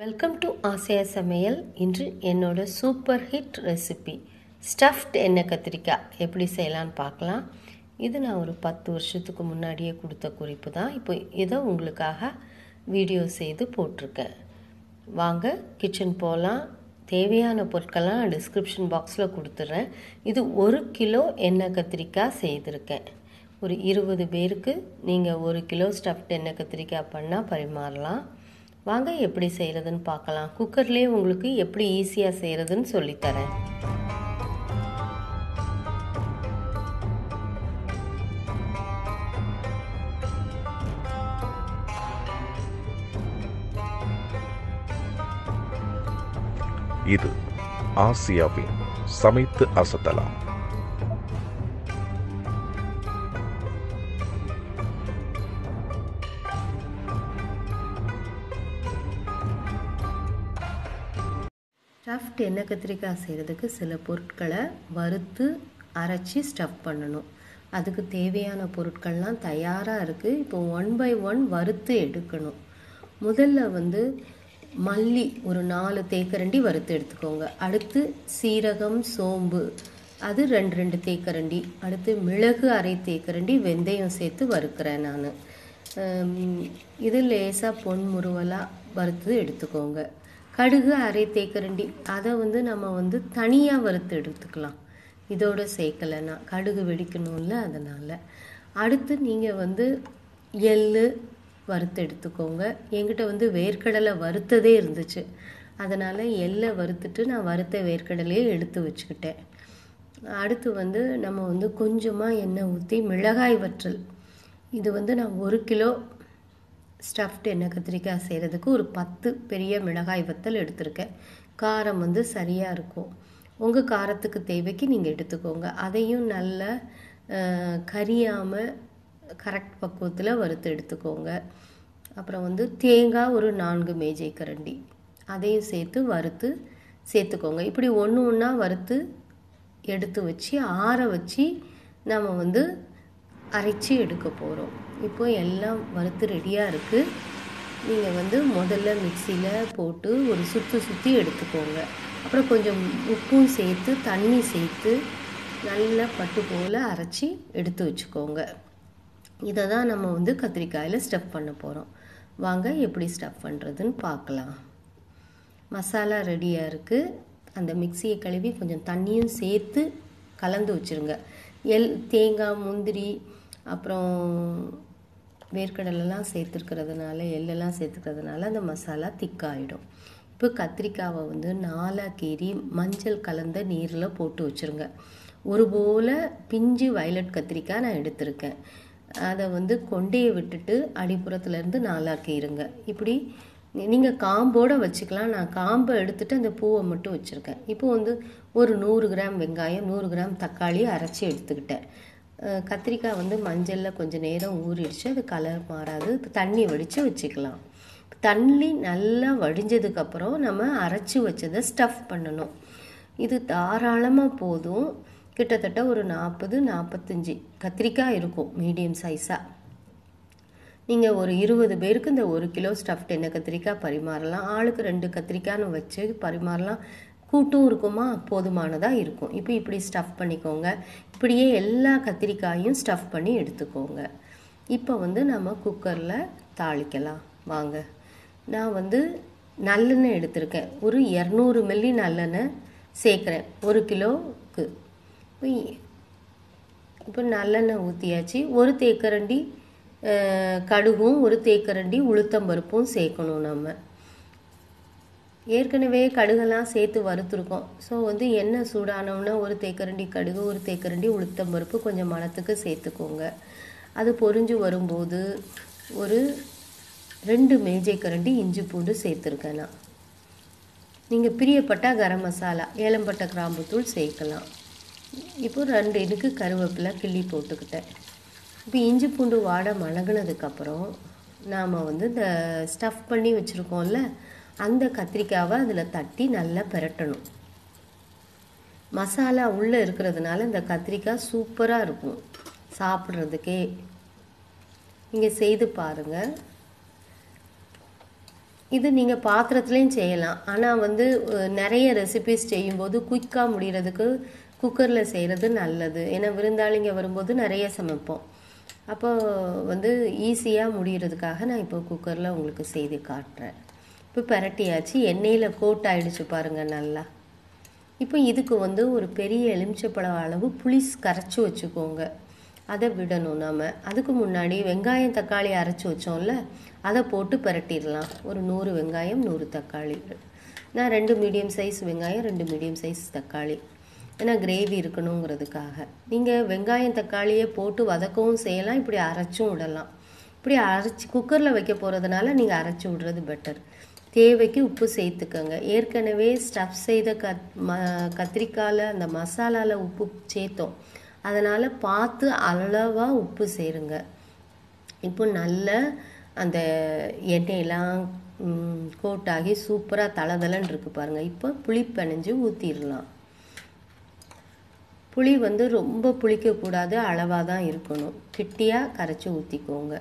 Welcome to Asia சமையல். இன்று என்னோட சூப்பர் ஹிட் ரெசிபி ஸ்டஃப்ட் எண்ணெய் கத்திரிக்காய். எப்படி செய்யலான்னு பார்க்கலாம். இது நான் ஒரு பத்து வருஷத்துக்கு முன்னாடியே கொடுத்த குறிப்பு தான். இப்போ இதை உங்களுக்காக வீடியோ செய்து போட்டிருக்கேன். வாங்க கிச்சன் போகலாம் தேவையான பொருட்கள்லாம் டிஸ்கிரிப்ஷன் பாக்ஸில் கொடுத்துட்றேன். இது ஒரு கிலோ எண்ணெய் கத்திரிக்காய் செய்திருக்கேன். ஒரு இருபது பேருக்கு நீங்கள் ஒரு கிலோ ஸ்டஃப்ட் எண்ணெய் கத்திரிக்காய் பண்ணால் பரிமாறலாம். வாங்க எப்படி செய்கிறதுன்னு பார்க்கலாம். குக்கர்லேயே உங்களுக்கு எப்படி ஈஸியாக செய்கிறதுன்னு சொல்லித்தரேன். இது ஆசியாவின் சமைத்து அசத்தலாம். ஸ்டஃப்ட் எண்ணெய் கத்திரிக்காய் செய்கிறதுக்கு சில பொருட்களை வறுத்து அரைச்சி ஸ்டஃப் பண்ணணும். அதுக்கு தேவையான பொருட்கள்லாம் தயாராக இருக்குது இப்போ ஒன் பை ஒன் வறுத்து எடுக்கணும். முதல்ல வந்து மல்லி ஒரு நாலு தேக்கரண்டி வறுத்து எடுத்துக்கோங்க. அடுத்து சீரகம் சோம்பு அது ரெண்டு ரெண்டு தேக்கரண்டி. அடுத்து மிளகு அரை தேக்கரண்டி வெந்தயம் சேர்த்து வறுக்கிறேன் நான். இது லேசாக பொன் முருவலாக வறுத்து எடுத்துக்கோங்க. கடுகு அரை தேக்கரண்டி. அதை வந்து நம்ம வந்து தனியாக வறுத்து எடுத்துக்கலாம். இதோட சேர்க்கலைன்னா கடுகு வெடிக்கணும்ல அதனால். அடுத்து நீங்கள் வந்து எள் வறுத்து எடுத்துக்கோங்க. என்கிட்ட வந்து வேர்க்கடலை வறுத்ததே இருந்துச்சு. அதனால் எள்ளை வறுத்துட்டு நான் வறுத்த வேர்க்கடலையே எடுத்து வச்சுக்கிட்டேன். அடுத்து வந்து நம்ம வந்து கொஞ்சமாக எண்ணெய் ஊற்றி மிளகாய் வற்றல். இது வந்து நான் ஒரு கிலோ ஸ்டஃப்ட் எண்ணெய் கத்திரிக்காய் செய்கிறதுக்கு ஒரு பத்து பெரிய மிளகாய் வத்தல் எடுத்திருக்கேன். காரம் வந்து சரியாக இருக்கும். உங்கள் காரத்துக்கு தேவைக்கு நீங்கள் எடுத்துக்கோங்க. அதையும் நல்லா கரியாமல் கரெக்ட் பக்குவத்தில் வறுத்து எடுத்துக்கோங்க. அப்புறம் வந்து தேங்காய் ஒரு நான்கு மேஜை கரண்டி. அதையும் சேர்த்து வறுத்து சேர்த்துக்கோங்க. இப்படி ஒன்று ஒன்றா வறுத்து எடுத்து வச்சு ஆற வச்சு நம்ம வந்து அரைச்சி எடுக்க போகிறோம் இப்போ எல்லாம் வறுத்து ரெடியாக இருக்குது நீங்கள் வந்து முதல்ல மிக்சியில் போட்டு ஒரு சுற்றி சுற்றி எடுத்துக்கோங்க. அப்புறம் கொஞ்சம் உப்பும் சேர்த்து தண்ணி சேர்த்து நல்லா பட்டு போல் அரைச்சி எடுத்து வச்சுக்கோங்க. இதை தான் நம்ம வந்து கத்திரிக்காயில் ஸ்டஃப் பண்ண போகிறோம் வாங்க எப்படி ஸ்டஃப் பண்ணுறதுன்னு பார்க்கலாம். மசாலா ரெடியாக இருக்குது அந்த மிக்சியை கழுவி கொஞ்சம் தண்ணியும் சேர்த்து கலந்து வச்சுருங்க. எல் தேங்காய் முந்திரி அப்புறம் வேர்க்கடலெல்லாம் சேர்த்துருக்கிறதுனால எள்ளெல்லாம் சேர்த்துக்கிறதுனால அந்த மசாலா திக்காயிடும். இப்போ கத்திரிக்காவை வந்து நாலாக கீறி மஞ்சள் கலந்த நீரில் போட்டு வச்சுருங்க. ஒரு போல் பிஞ்சு வயலட் கத்திரிக்காய் நான் எடுத்திருக்கேன். அதை வந்து கொண்டையை விட்டுட்டு அடிப்புறத்துலேருந்து நாலாக கீறுங்க. இப்படி நீங்கள் காம்போடு வச்சுக்கலாம். நான் காம்பை எடுத்துகிட்டு அந்த பூவை மட்டும் வச்சுருக்கேன். இப்போ வந்து ஒரு நூறு கிராம் வெங்காயம் நூறு கிராம் தக்காளி அரைச்சி எடுத்துக்கிட்டேன். கத்திரிக்காய் வந்து மஞ்சளில் கொஞ்சம் நேரம் ஊறிடுச்சு. அது கலர் மாறாது. இப்போ தண்ணி வடித்து வச்சுக்கலாம். தண்ணி நல்லா வடிஞ்சதுக்கப்புறம் நம்ம அரைச்சி வச்சதை ஸ்டஃப் பண்ணணும். இது தாராளமாக போதும். கிட்டத்தட்ட ஒரு நாற்பது நாற்பத்தஞ்சி கத்திரிக்காய் இருக்கும் மீடியம் சைஸாக நீங்கள் ஒரு இருபது பேருக்கு இந்த ஒரு கிலோ ஸ்டஃப்ட் என்ன கத்திரிக்காய் பரிமாறலாம். ஆளுக்கு ரெண்டு கத்திரிக்காய்னு வச்சு பரிமாறலாம். கூட்டும் இருக்குமா? போதுமானதாக இருக்கும். இப்போ இப்படி ஸ்டஃப் பண்ணிக்கோங்க. இப்படியே எல்லா கத்திரிக்காயும் ஸ்டஃப் பண்ணி எடுத்துக்கோங்க. இப்போ வந்து நம்ம குக்கரில் தாளிக்கலாம். வாங்க. நான் வந்து நல்லெண்ணெய் எடுத்திருக்கேன். ஒரு இரநூறு மில்லி நல்லெண்ணெய் சேர்க்குறேன். ஒரு கிலோவுக்கு. இப்போ நல்லெண்ணெய் ஊற்றியாச்சு ஒரு தேக்கரண்டி கடுகும் ஒரு தேக்கரண்டி உளுத்தம்பருப்பும் சேர்க்கணும் நம்ம. ஏற்கனவே கடுகெல்லாம் சேர்த்து வறுத்துருக்கோம். ஸோ வந்து எண்ணெய் சூடானோம்னா ஒரு தேக்கரண்டி கடுகு ஒரு தேக்கரண்டி உளுத்தம்பருப்பு கொஞ்சம் மணத்துக்கு சேர்த்துக்கோங்க. அது பொரிஞ்சு வரும்போது ஒரு ரெண்டு மேஜை கரண்டி இஞ்சி பூண்டு சேர்த்துருக்கேன் நான். நீங்கள் பிரியப்பட்டால் கரம் மசாலா ஏலம்பட்டை கிராம்புத்தூள் சேர்க்கலாம். இப்போ ரெண்டு இதுக்கு கருவேப்பிலை கிள்ளி போட்டுக்கிட்டேன். இப்போ இஞ்சி பூண்டு வாடை மணங்கினதுக்கப்புறம் நாம் வந்து இந்த ஸ்டஃப் பண்ணி வச்சுருக்கோம்ல அந்த கத்திரிக்காவை அதில் தட்டி நல்லா பெரட்டணும். மசாலா உள்ளே இருக்கிறதுனால இந்த கத்திரிக்காய் சூப்பராக இருக்கும். சாப்பிட்றதுக்கே. நீங்கள் செய்து பாருங்கள் இது நீங்கள் பாத்திரத்துலேயும் செய்யலாம். ஆனால் வந்து நிறைய ரெசிபிஸ் செய்யும்போது குயிக்காக முடிகிறதுக்கு குக்கரில் செய்கிறது நல்லது. ஏன்னா விருந்தாளிங்க வரும்போது நிறைய சமைப்போம். அப்போ வந்து ஈஸியாக முடிகிறதுக்காக நான் இப்போ குக்கரில் உங்களுக்கு செய்து காட்டுறேன். இப்போ பரட்டியாச்சு எண்ணெயில் கோட் ஆகிடுச்சு பாருங்கள் நல்லா. இப்போ இதுக்கு வந்து ஒரு பெரிய எலுமிச்சப்பழம் அளவு புளி கரைச்சி வச்சுக்கோங்க. அதை விடணும் நாம். அதுக்கு முன்னாடி வெங்காயம் தக்காளி அரைச்சி வச்சோம்ல அதை போட்டு பிரட்டிடலாம். ஒரு நூறு வெங்காயம் நூறு தக்காளி நான் ரெண்டு மீடியம் சைஸ் வெங்காயம் ரெண்டு மீடியம் சைஸ் தக்காளி. ஏன்னா கிரேவி இருக்கணுங்கிறதுக்காக. நீங்கள் வெங்காயம் தக்காளியை போட்டு வதக்கவும் செய்யலாம் இப்படி அரைச்சும் விடலாம். இப்படி அரைச்சி குக்கரில் வைக்க போகிறதுனால நீங்கள் அரைச்சி விடுறது பெட்டர் தேவைக்கு உப்பு சேர்த்துக்கோங்க. ஏற்கனவே ஸ்டஃப் செய்த கத் ம கத்திரிக்காயில் அந்த மசாலாவில் உப்பு சேர்த்தோம். அதனால் பார்த்து அளவாக உப்பு சேருங்க. இப்போ நல்ல அந்த எண்ணெயெல்லாம் கோட்டாகி சூப்பராக தளதளன்னு இருக்கு பாருங்கள் இப்போ புளி பிணைஞ்சு ஊற்றிடலாம் புளி வந்து ரொம்ப புளிக்கக்கூடாது அளவாக தான் இருக்கணும். கிட்டியாக கரைச்சி ஊற்றிக்கோங்க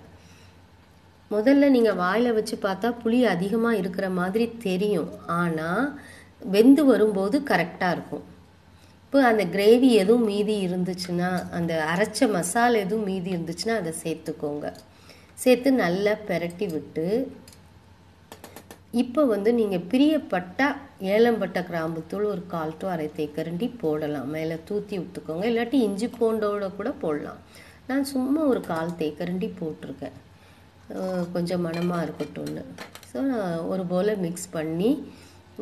முதல்ல நீங்கள் வாயில் வச்சு பார்த்தா புளி அதிகமாக இருக்கிற மாதிரி தெரியும். ஆனால் வெந்து வரும்போது கரெக்டாக இருக்கும். இப்போ அந்த கிரேவி எதுவும் மீதி இருந்துச்சுன்னா அந்த அரைச்ச மசாலா எதுவும் மீதி இருந்துச்சுன்னா அதை சேர்த்துக்கோங்க. சேர்த்து நல்லா பெரட்டி விட்டு இப்போ வந்து நீங்கள் பிரியப்பட்டா ஏலம்பட்ட கிராம்புத்தூள் ஒரு கால் டு அரை தேக்கரண்டி போடலாம். மேலே தூத்தி விட்டுக்கோங்க இல்லாட்டி இஞ்சி பூண்டோட கூட போடலாம். நான் சும்மா ஒரு கால் தேக்கரண்டி போட்டிருக்கேன். கொஞ்சம் மணமாக இருக்கட்டும்னு. ஸோ நான் ஒரு போல் மிக்ஸ் பண்ணி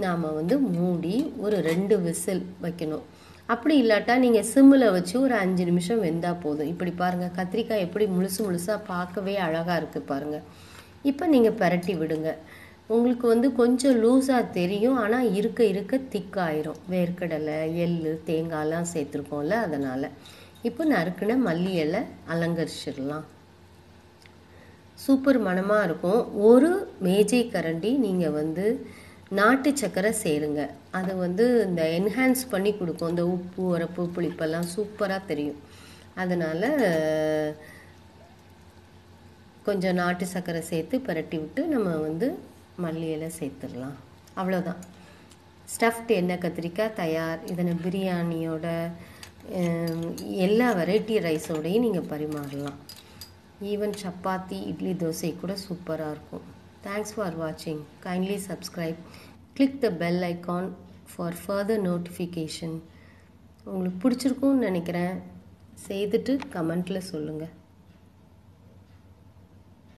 நாம் வந்து மூடி ஒரு ரெண்டு விசில் வைக்கணும். அப்படி இல்லாட்டா நீங்கள் சிம்மில் வச்சு ஒரு அஞ்சு நிமிஷம் வெந்தால் போதும். இப்படி பாருங்கள் கத்திரிக்காய் எப்படி முழுசு முழுசாக பார்க்கவே அழகாக இருக்குது பாருங்கள் இப்போ நீங்கள் பரட்டி விடுங்க. உங்களுக்கு வந்து கொஞ்சம் லூஸாக தெரியும். ஆனால் இருக்க இருக்க திக்காயிரும். வேர்க்கடலை எள் தேங்காய்லாம் சேர்த்துருக்கோம்ல அதனால். இப்போ நறுக்குன மல்லி இலை அலங்கரிச்சிடலாம். சூப்பர் மணமாக இருக்கும். ஒரு மேஜை கரண்டி நீங்கள் வந்து நாட்டு சக்கரை சேருங்க. அது வந்து இந்த என்ஹான்ஸ் பண்ணி கொடுக்கும். இந்த உப்பு உரப்பு புளிப்பெல்லாம் சூப்பராக தெரியும். அதனால் கொஞ்சம் நாட்டு சக்கரை சேர்த்து பிரட்டி விட்டு நம்ம வந்து மல்லி இலை சேர்த்துடலாம். அவ்வளோதான் ஸ்டஃப்ட் எண்ணெய் கத்திரிக்காய் தயார் இதனை பிரியாணியோட எல்லா வெரைட்டி ரைஸோடையும் நீங்கள் பரிமாறலாம். ஈவன் சப்பாத்தி இட்லி தோசை கூட சூப்பராக இருக்கும். தேங்க்ஸ் ஃபார் வாட்சிங் kindly subscribe click the bell icon for further notification உங்களுக்கு பிடிச்சிருக்கும்னு நினைக்கிறேன். செய்துட்டு கமெண்ட்டில் சொல்லுங்கள்